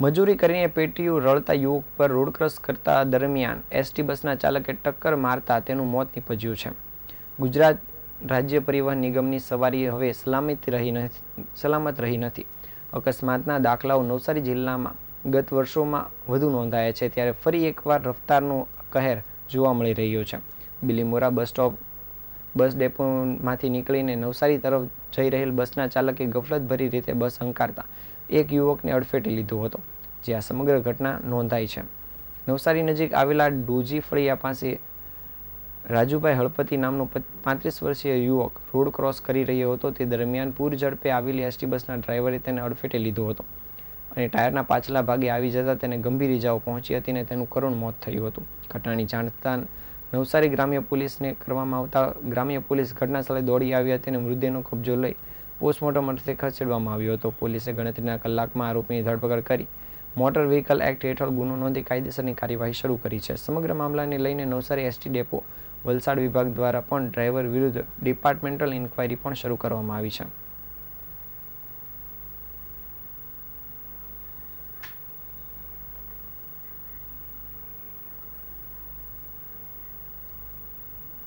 મજૂરી કરીને પેટીયું રળતા યુવક પર રોડ ક્રોસ કરતા દરમિયાન એસટી બસના ચાલકે ટક્કર મારતા તેનું મોત નીપજ્યું છે. ગુજરાત રાજ્ય પરિવહન નિગમની સવારી હવે સલામત રહી નથી સલામત રહી નથી. અકસ્માતના દાખલાઓ નવસારી જિલ્લામાં ગત વર્ષોમાં વધુ નોંધાયા છે. ત્યારે ફરી એકવાર રફતારનો કહેર જોવા મળી રહ્યો છે. બિલીમોરા બસ સ્ટોપ, બસ ડેપોમાંથી નીકળીને નવસારી તરફ જઈ રહેલ બસના ચાલકે ગફલતભરી રીતે બસ હંકારતા એક યુવકને અડફેટે લીધો હતો, જે આ સમગ્ર ઘટના નોંધાઈ છે. નવસારી નજીક આવેલા ડોજી ફળિયા પાસે રાજુભાઈ હળપતિ નામનો પાંત્રીસ વર્ષીય યુવક રોડ ક્રોસ કરી રહ્યો હતો. તે દરમિયાન પૂર ઝડપે આવેલી એસટી બસના ડ્રાઈવરે તેને અડફેટે લીધો હતો અને ટાયરના પાછલા ભાગે આવી જતા તેને ગંભીર ઇજાઓ પહોંચી હતી અને તેનું કરુણ મોત થયું હતું. ઘટનાની જાણ થતાં નવસારી ગ્રામ્ય પોલીસને કરવામાં આવતા ગ્રામ્ય પોલીસ ઘટના સ્થળે દોડી આવી હતી અને મૃતદેહનો કબજો લઈ પોસ્ટમોર્ટમ અર્થે ખસેડવામાં આવ્યો હતો. પોલીસે ગણતરીના કલાકમાં આરોપીની ધરપકડ કરી મોટર વ્હીકલ એક્ટ હેઠળ ગુનો નોંધી કાયદેસરની કાર્યવાહી શરૂ કરી છે. સમગ્ર મામલાને લઈને નવસારી એસટી ડેપો વલસાડ વિભાગ દ્વારા પણ ડ્રાઈવર વિરુદ્ધ ડિપાર્ટમેન્ટલ ઇન્ક્વાયરી પણ શરૂ કરવામાં આવી છે.